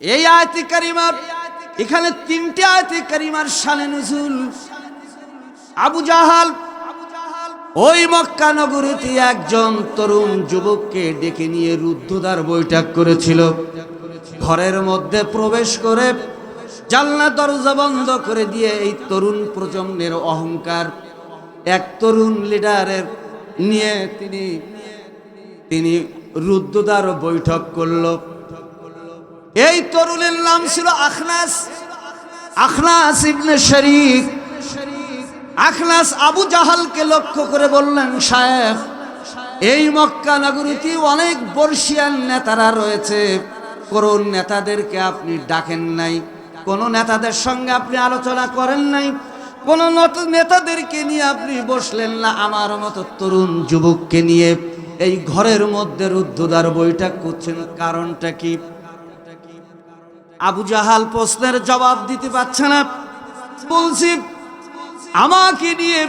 এই আয়তি কারিমার, এখানে তিনটে আয়তি কারিমার শানে নজুল। আবু জাহাল, ওই মক্কা নগরীতে একজন তরুণ যুবককে ডেকে নিয়ে রুদ্ধদ্বার বৈঠক করেছিল। ঘরের মধ্যে প্রবেশ করে জানলা দরজা বন্ধ করে দিয়ে এই তরুণ প্রজন্মের অহংকার, এক তরুণ লিডারের নিয়ে তিনি তিনি রুদ্ধদ্বার বৈঠক করল। এই তরুণের নাম ছিল আখনাস আখনাস ইবনে শরীক। আখনাস আবু জাহালকে লক্ষ্য করে বললেন, সাহেব, এই মক্কা নগরীতে অনেক বর্ষিয়ান নেতারা রয়েছে। করুন নেতাদেরকে আপনি ডাকেন নাই। কোন নেতাদের সঙ্গে আপনি আলোচনা করেন নাই। কোন নত- নেতাদেরকে নিয়ে আপনি বসলেন না। আমার মতো তরুণ যুবককে নিয়ে এই ঘরের মধ্যে রুদ্ধদ্বার বৈঠক করছেন। কারণটা কি? আবু জাহাল প্রশ্নের জবাব দিতে পারছে না। বলছি, আমাকে নিয়ে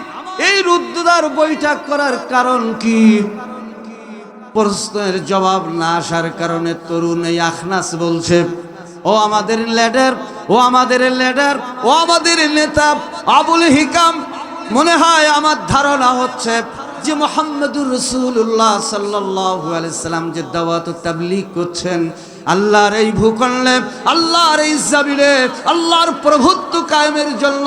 এই রুদ্রদার বৈঠক করার কারণ কি? প্রশ্নের জবাব না আসার কারণে তরুণ এই আখনাস বলছে, ও আমাদের লিডার, ও আমাদের লিডার, ও আমাদের নেতা আবুল হিকাম, মনে হয় আমার ধারণা হচ্ছে যে মোহাম্মদুর রসুল্লাহ সাল্লাহ আলাইসাল্লাম যে দাওয়াত তাবলিগ করছেন আল্লাহর এই ভূখণ্ডে, আল্লাহর এই জাবিরে আল্লাহর প্রভুত্ব কায়েমের জন্য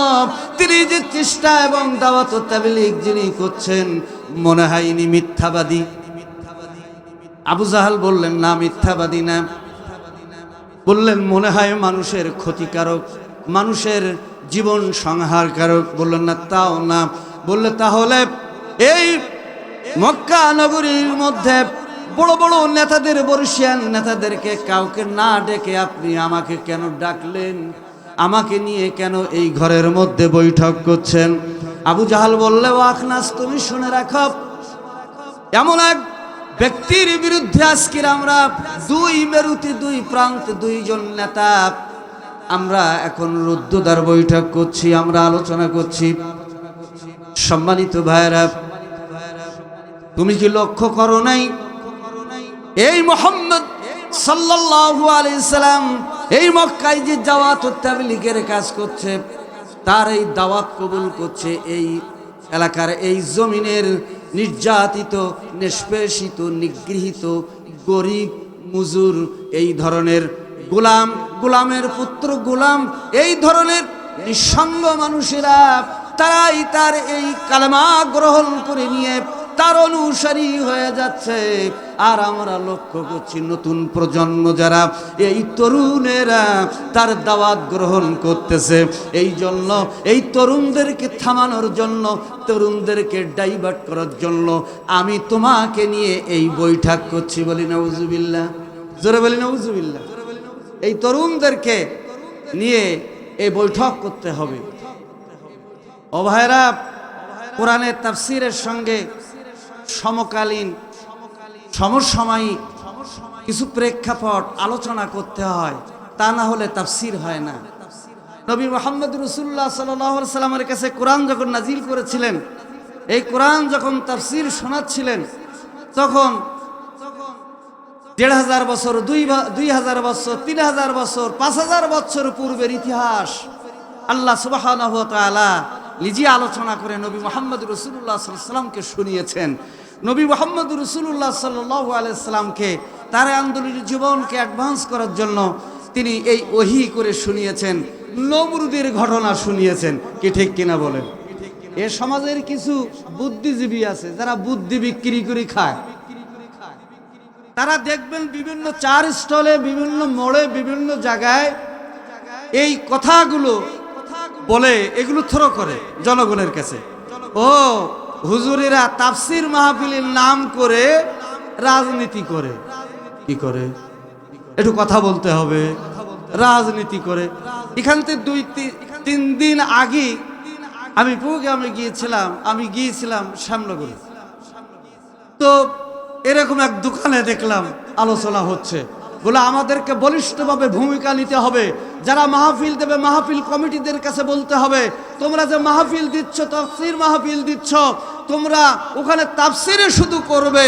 তিনি যে চেষ্টা এবং দাওয়াত তাবলিগ যিনি করছেন, মনে হয় ইনি মিথ্যাবাদী। আবু জাহাল বললেন, না, মিথ্যাবাদী না। বললেন, মনে হয় মানুষের ক্ষতিকারক, মানুষের জীবন সংহারকারক। বললেন, না, তাও না। বললে, তাহলে এই মক্কা নগরীর মধ্যে বড় বড় নেতাদের বর্ষিয়ান নেতাদেরকে কাউকে না ডেকে আপনি আমাকে কেন ডাকলেন? আমাকে নিয়ে কেন এই ঘরের মধ্যে বৈঠক করছেন? আবু জাহাল বললে আখনাস, তুমি শুনে রাখ। এমন এক ব্যক্তির বিরুদ্ধে আজকের আমরা দুই মেরুতে, দুই প্রান্তে, দুইজন নেতা আমরা এখন রুদ্ধদ্বার বৈঠক করছি, আমরা আলোচনা করছি। সম্মানিত ভাইরা তুমি কি লক্ষ্য করো নাই এই মোহাম্মদ সাল্লাল্লাহু আলাইহি সাল্লাম এই মক্কায় যে দাওয়াত ও তাবলীগের কাজ করছে, তার এই দাওয়াত কবুল করছে এই এলাকার এই জমিনের নির্যাতিত, নিষ্পেষিত, নিগৃহীত গরিব, মুজুর এই ধরনের গোলাম, গোলামের পুত্র গোলাম, এই ধরনের নিঃসঙ্গ মানুষেরা, তারাই তার এই কালেমা গ্রহণ করে নিয়ে তার অনুসারী হয়ে যাচ্ছে। আর আমরা লক্ষ্য করছি নতুন প্রজন্ম যারা, এই তরুণেরা তার দাওয়াত গ্রহণ করতেছে। এই জন্য, এই তরুণদেরকে থামানোর জন্য, তরুণদেরকে ডাইভার্ট করার জন্য আমি তোমাকে নিয়ে এই বৈঠক করছি বলি নজুবিল্লা জোরে বলি নজুবিল্লা এই তরুণদেরকে নিয়ে এই বৈঠক করতে হবে। ও ভাইরা কোরআনের তাফসিরের সঙ্গে সমকালীন, সমসাময়িক কিছু প্রেক্ষাপট আলোচনা করতে হয়, তা না হলে তাফসির হয় না। নবী মোহাম্মদ রসুল্লাহ সাল্লামের কাছে কোরআন যখন নাজিল করেছিলেন, এই কোরআন যখন তাফসির শোনাচ্ছিলেন, তখন দেড় হাজার বছর, দুই দুই হাজার বছর, তিন হাজার বছর, পাঁচ হাজার বছর পূর্বের ইতিহাস আল্লাহ সুবাহ নিজে আলোচনা করে নবী মোহাম্মদ রসুল্লাহ সাল্লামকে শুনিয়েছেন। নবী মোহাম্মদ রসুল্লাহ সাল্লাহ আলাইসাল্লামকে তার আন্দোলনের জীবনকে অ্যাডভান্স করার জন্য তিনি এই ওহি করে শুনিয়েছেন, নমরুদের ঘটনা শুনিয়েছেন। কি ঠিক কিনা বলেন? এ সমাজের কিছু বুদ্ধিজীবী আছে, যারা বুদ্ধি বিক্রি করে খায়। তারা দেখবেন বিভিন্ন চার স্টলে বিভিন্ন মোড়ে, বিভিন্ন জায়গায় এই কথাগুলো বলে এগুলো থ্রো করে জনগণের কাছে। ও, হুজুরেরা তাফসির মাহফিলের নাম করে রাজনীতি করে। কি করে? একটু কথা বলতে হবে। রাজনীতি করে। এখান থেকে দুই তিন দিন আগে আমি প্রোগ্রামে গিয়েছিলাম, আমি গিয়েছিলাম শ্যামনগরে। তো এরকম এক দোকানে দেখলাম আলোচনা হচ্ছে। বলে আমাদেরকে বলিষ্ঠভাবে ভূমিকা নিতে হবে। যারা মাহফিল দেবে, মাহফিল কমিটিদের কাছে বলতে হবে, তোমরা যে মাহফিল দিচ্ছ, তফসির মাহফিল দিচ্ছ, তোমরা ওখানে তাফসিরে শুধু করবে।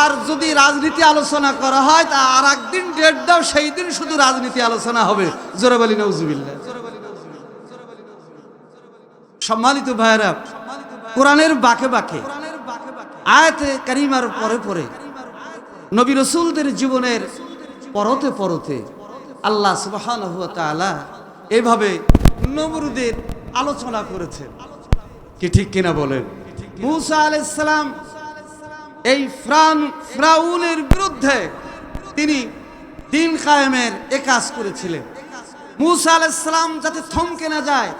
আর যদি রাজনীতি আলোচনা করা হয়, তা আর একদিন ডেট দাও, সেই দিন শুধু রাজনীতি আলোচনা হবে। জোরে বলি নৌজুবিল্লাহ সম্মানিত ভাইয়েরা, কোরআনের বাকে বাকে, আয়াতে কারিমার পরে পরে নবী রসুলদের জীবনের পরতে পরতে আল্লাহ তাআলা এইভাবে নমরুদের আলোচনা করেছেন। কি ঠিক কিনা বলেন? মুসা আলাইহিস সালাম এই ফ্রান, ফ্রাউনের বিরুদ্ধে তিনি দিন কায়েমের এ কাজ করেছিলেন। মুসা আলাইহিস সালাম যাতে থমকে না যায়,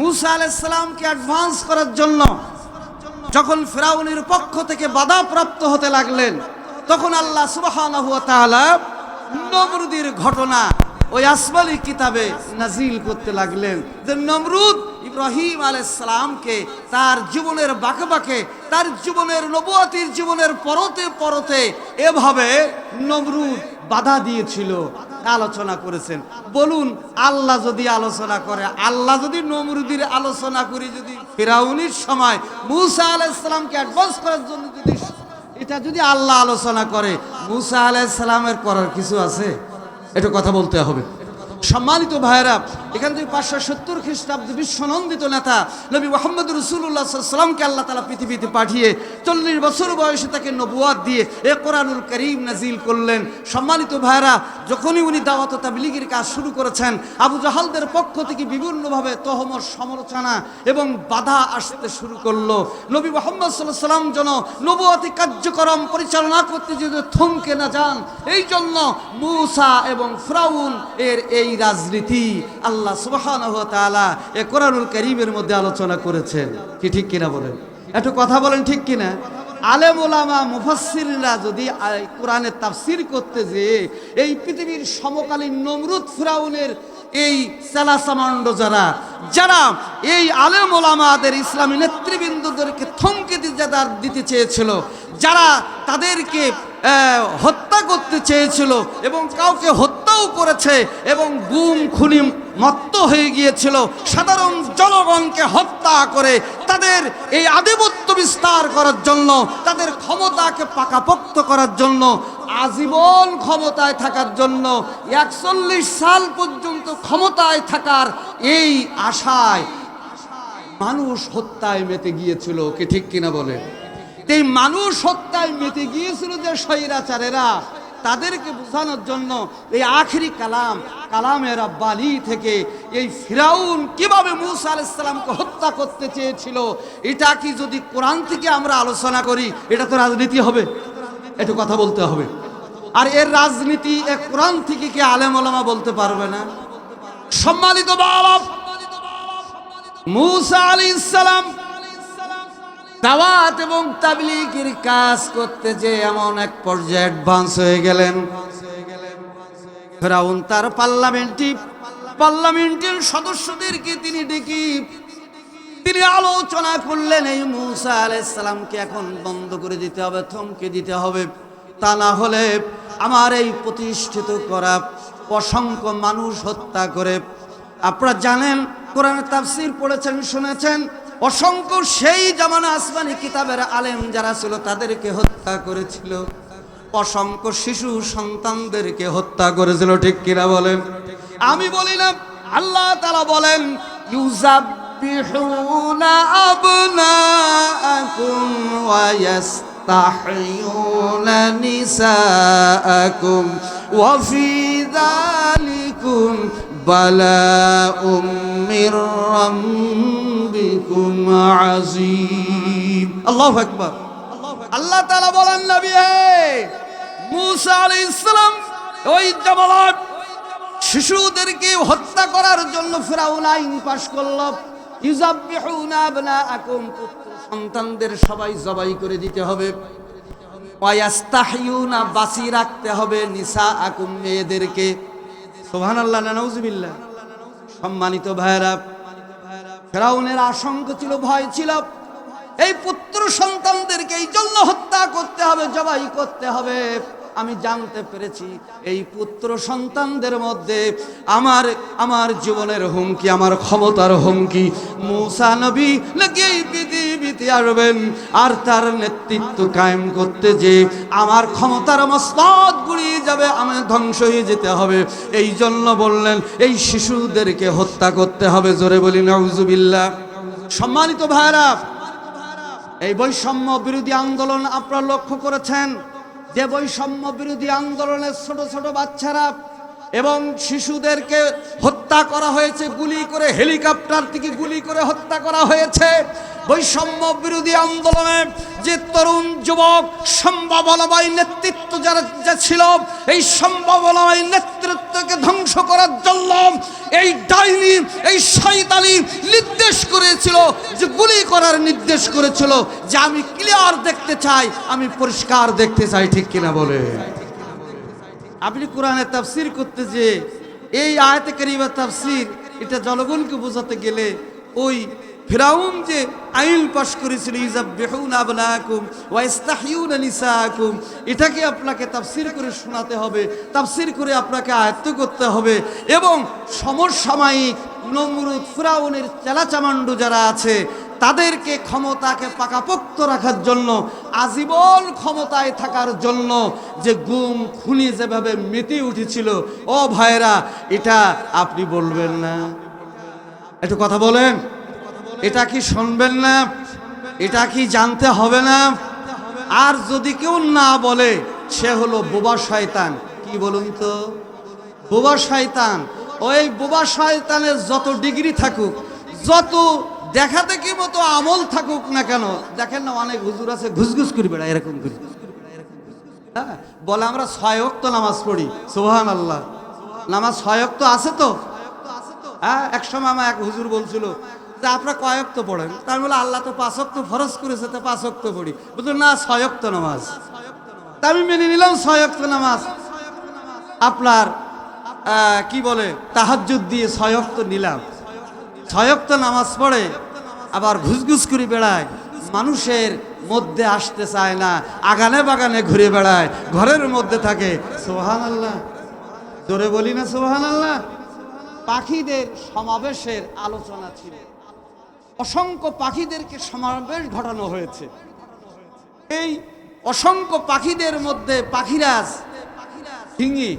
মুসা আলাইহিস সালামকে অ্যাডভান্স করার জন্য যখন ফেরাউনের পক্ষ থেকে বাধা প্রাপ্ত হতে লাগলেন, তখন আল্লাহ তাআলা নমরুদের ঘটনা ওই আসমানি কিতাবে নাজিল করতে লাগলেন যে নমরুদ ইব্রাহিম আলাইহিস সালামকে তার জীবনের বাঁকে বাঁকে, তার জীবনের নবুয়াতির জীবনের পরতে পরতে এভাবে নমরুদ বাধা দিয়েছিল। আলোচনা করেছেন। বলুন, আল্লাহ যদি আলোচনা করে, আল্লাহ যদি নমরুদির আলোচনা করি যদি ফেরাউনির সময়, মুসা আলাইসালামকে অ্যাডভান্স করার জন্য যদি, এটা যদি আল্লাহ আলোচনা করে মুসা আলাইসালামের করার কিছু আছে? এটা কথা বলতে হবে। সম্মানিত ভাইয়েরা এখান থেকে পাঁচশো সত্তর খ্রিস্টাব্দে বিশ্বনন্দিত নেতা নবী মোহাম্মদ রসুল্লাহ সাল্লামকে আল্লাহ তালা পৃথিবীতে পাঠিয়ে চল্লিশ বছর বয়সে তাকে নবুয়াদ দিয়ে এ কোরআনুল করিম নাজিল করলেন। সম্মানিত ভাইরা যখনই উনি দাওয়াত তাবলিগের কাজ শুরু করেছেন, আবু জাহালদের পক্ষ থেকে বিভিন্নভাবে তহমর, সমালোচনা এবং বাধা আসতে শুরু করল। নবী মোহাম্মদ সাল্লাহ সাল্লাম যেন নবুয়াতি কার্যক্রম পরিচালনা করতে যদি থমকে না যান এই জন্য মুসা এবং ফ্রাউন এর এই রাজনীতি আল্লাহ ওয়া তাআলা এ কোরআনুল কারীমের মধ্যে আলোচনা করেছেন। কি ঠিক কিনা বলেন? একটু কথা বলেন ঠিক কিনা? আলেম ওলামা যদি কোরআনের তাফসির করতে যে এই পৃথিবীর সমকালীন নমরুদ ফিরাউনের এই সেলাসামান্ড যারা যারা এই আলেম ওলামাদের ইসলামী নেতৃবৃন্দদেরকে থমকে দি- যারা দিতে চেয়েছিল, যারা তাদেরকে হত্যা করতে চেয়েছিল এবং কাউকে হত্যাও করেছে এবং গুম, খুনি মত্ত হয়ে গিয়েছিল। সাধারণ জনগণকে হত্যা করে তাদের এই আধিপত্য বিস্তার করার জন্য, তাদের ক্ষমতাকে পাকাপোক্ত করার জন্য, আজীবন ক্ষমতায় থাকার জন্য, একচল্লিশ সাল পর্যন্ত ক্ষমতায় থাকার এই আশায় মানুষ হত্যায় মেতে গিয়েছিল, কি ঠিক কিনা বলে এই মানুষ হত্যায় মেতে গিয়েছিল যে স্বৈরাচারেরা। তাদেরকে বোঝানোর জন্য এই আখরি কালাম কালামের বালি থেকে এই ফিরাউন কীভাবে মুসা আলাইসাল্লামকে হত্যা করতে চেয়েছিল, এটা কি যদি কোরআন থেকে আমরা আলোচনা করি, এটা তো রাজনীতি হবে। একটু কথা বলতে হবে। আর এর রাজনীতি এ কোরআন থেকে কি আলেম ওলামা বলতে পারবে না? সম্মানিত বাবা মুসা আলী ইসলাম দাওয়াত এবং তাবলিগের কাজ করতে যে এমন এক পর্যায়ে অ্যাডভান্স হয়ে গেলেন। ফেরাউন তার পার্লামেন্টে, পার্লামেন্টের সদস্যদেরকে তিনি ডেকে তিনি আলোচনা করলেন, এই মুসা আলাইসালামকে এখন বন্ধ করে দিতে হবে, থমকে দিতে হবে। তা না হলে আমার এই প্রতিষ্ঠিত করা অসংখ্য মানুষ হত্যা করে। আপনারা জানেন কোরআন তাফসির পড়েছেন, শুনেছেন অসংখ্য সেই জামানা আসমানি কিতাবের আলেম যারা ছিল, তাদেরকে হত্যা করেছিল। অসংখ্য শিশু সন্তানদেরকে হত্যা করেছিল, ঠিক কিনা বলেন? আমি বলি না, আল্লাহ তালা বলেন নিসাআকুম ওয়া ফি যালিকুম বালাউম মির রাব্বিকুম আযীম। আল্লাহু তাআলা বলেন, নবী হে মুসা সালাম, ওই জামালাত শিশুদেরকে হত্যা করার জন্য ফেরাউন আইন পাশ করল। ইউজাবিহুনা আবনাআকুম, পুত্র সন্তানদের সবাই জবাই করে দিতে হবে। ওয়ায়াস্তাহিউনা বাঁচি রাখতে হবে নিসা আকুম মেয়েদেরকে। সুবহানাল্লাহ না নাউজুবিল্লাহ। সম্মানিত ভাইরা ফেরাউনের আশঙ্ক ছিল, ভয় ছিল। এই পুত্র সন্তানদেরকে এই জন্য হত্যা করতে হবে, জবাই করতে হবে। আমি জানতে পেরেছি, এই পুত্র সন্তানদের মধ্যে আমার আমার জীবনের হুমকি, আমার ক্ষমতার হুমকি। মুসা নবী নাকি এই পৃথিবী দিতে আসবেন আর তার নেতৃত্ব কায়েম করতে যে আমার ক্ষমতার মসনদ গুড়িয়ে যাবে, আমি ধ্বংস হয়ে যেতে হবে। এই জন্য বললেন, এই শিশুদেরকে হত্যা করতে হবে। জোরে বলি নজুবিল্লা সম্মানিত ভাইরা এই বৈষম্য বিরোধী আন্দোলন আপনারা লক্ষ্য করেছেন? যে বৈষম্য বিরোধী আন্দোলনের ছোট ছোট বাচ্চারা এবং শিশুদেরকে হত্যা করা হয়েছে, গুলি করে, হেলিকপ্টার থেকে গুলি করে হত্যা করা হয়েছে। বৈষম্য বিরোধী আন্দোলনে যে তরুণ যুবক সম্ভাবনাময় নেতৃত্ব যারা যা ছিল, এই সম্ভাবনাময় নেতৃত্বকে ধ্বংস করার জন্য এই ডাইনি, এই শয়তানি নির্দেশ করেছিল, যে গুলি করার নির্দেশ করেছিল, যে আমি ক্লিয়ার দেখতে চাই, আমি পরিষ্কার দেখতে চাই, ঠিক কিনা বলে আপনি কোরআনে তাফসির করতে যে এই আয়াতে কারিমা তাফসির, এটা জনগণকে বোঝাতে গেলে ওই ফেরাউন যে আইন পাশ করেছিল ইজাবিহুন আবনাকুম ওয়া ইস্তাহিউনা নিসাকুম এটাকে আপনাকে তাফসির করে শোনাতে হবে, তাফসির করে আপনাকে আয়ত্ত করতে হবে এবং সমসাময়িক নমরুদ ফিরাউনের চেলাচামান্ডু যারা আছে তাদেরকে ক্ষমতাকে পাকাপোক্ত রাখার জন্য, আজীবন ক্ষমতায় থাকার জন্য যে গুম খুনি যেভাবে মেতে উঠেছিল, ও ভাইরা এটা আপনি বলবেন না। একটু কথা বলেন। এটা কি শুনবেন না? এটা কি জানতে হবে না? আর যদি কেউ না বলে, সে হলো বোবা শয়তান। কি বলুন তো? বোবা শয়তান। ওই বোবা শয়তানের যত ডিগ্রি থাকুক, যত দেখা দেখি মতো আমল থাকুক না কেন? দেখেন না অনেক হুজুর আছে ঘুসঘুস করে বেড়া এরকম করে। হ্যাঁ, বলে আমরা ছয় অক্ত নামাজ পড়ি সোহান আল্লাহ নামাজ ছয় অক্ত আছে তো? হ্যাঁ এক সময় আমার এক হুজুর বলছিল যে আপনারা কয়েক তো পড়েন? তার বলে আল্লাহ তো পাঁচ অক্ত ফরজ করেছে তো পাঁচ অক্ত পড়ি। বলতো না ছয় অক্ত নামাজ। তা আমি মেনে নিলাম ছয় অক্ত নামাজ। আপনার কি বলে তাহাজ্জুদ দিয়ে ছয় অক্ত নিলাম। ছয় অক্ত নামাজ পড়ে, আবার ঘুসঘুস করে বেড়ায়। মানুষের মধ্যে আসতে চায় না, আগানে বাগানে ঘুরে বেড়ায়, ঘরের মধ্যে থাকে। সোহান আল্লাহ জোরে বলি না সোহান আল্লাহ পাখিদের সমাবেশের আলোচনা ছিল। অসংখ্য পাখিদেরকে সমাবেশ ঘটানো হয়েছে। এই অসংখ্য পাখিদের মধ্যে পাখিরাজ হিঙ্গি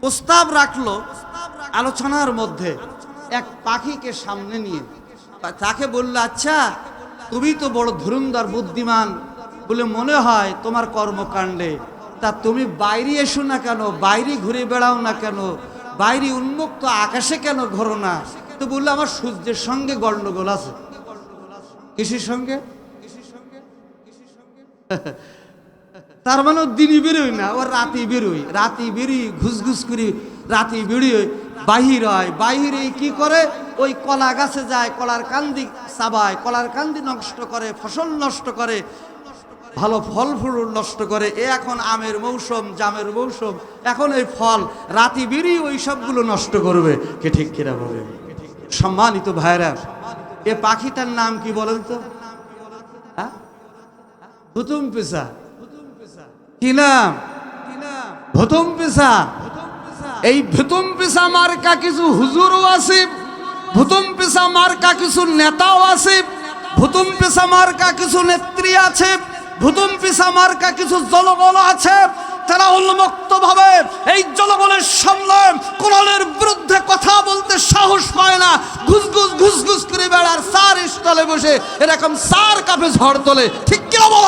প্রস্তাব রাখল আলোচনার মধ্যে। এক পাখিকে সামনে নিয়ে। তাকে বলল আচ্ছা তুমি তো বড় ধুরুন্দর বুদ্ধিমান বলে মনে হয় তোমার কর্মকাণ্ডে। তা তুমি বাইরে এসো না কেন? বাইরে ঘুরে বেড়াও না কেন? বাইরে উন্মুক্ত আকাশে কেন ঘোরো না? তো বলল, আমার সূর্যের সঙ্গে গন্ডগোল আছে। কৃষির সঙ্গে? তার মানে দিনই বেরোয় না ওর রাতে বেরোয়। রাতে বেরিয়ে, ঘুসঘুস করি রাতে বেরিয়ে। বাহির হয়। বাহিরে কি করে? ওই কলা গাছে যায়, কলার কান্দি চাবায়, কলার কান্দি নষ্ট করে, ফসল নষ্ট করে, ভালো ফল ফুল নষ্ট করে। এ এখন আমের মৌসুম, জামের মৌসুম। এখন এই ফল, রাতি বেরিয়ে ওই সবগুলো নষ্ট করবে। কে ঠিক কিনা বলে সম্মানিত ভাইরা এ পাখিটার নাম কি বলেন তো? ভুতুম পেশা কি নাম? ভুতুম পেশা এই ভুতুম পিসা মার্কা কিছু হুজুরও আছে, ভুতুম পিসা মার্কা কিছু নেতাও আছে, ভুতুম পেশা মার্কা কিছু নেত্রী আছে, ভুতুম পিসা মার্কা কিছু জনগণ আছে। তারা উন্মুক্ত ভাবে এই জনগণের সামনে কোরআনের বিরুদ্ধে কথা বলতে সাহস পায় না। ঘুসঘুস ঘুসঘুস করে বেড়ার সার স্টলে বসে এরকম সার কাপে ঝড় তোলে। ঠিক কিনা?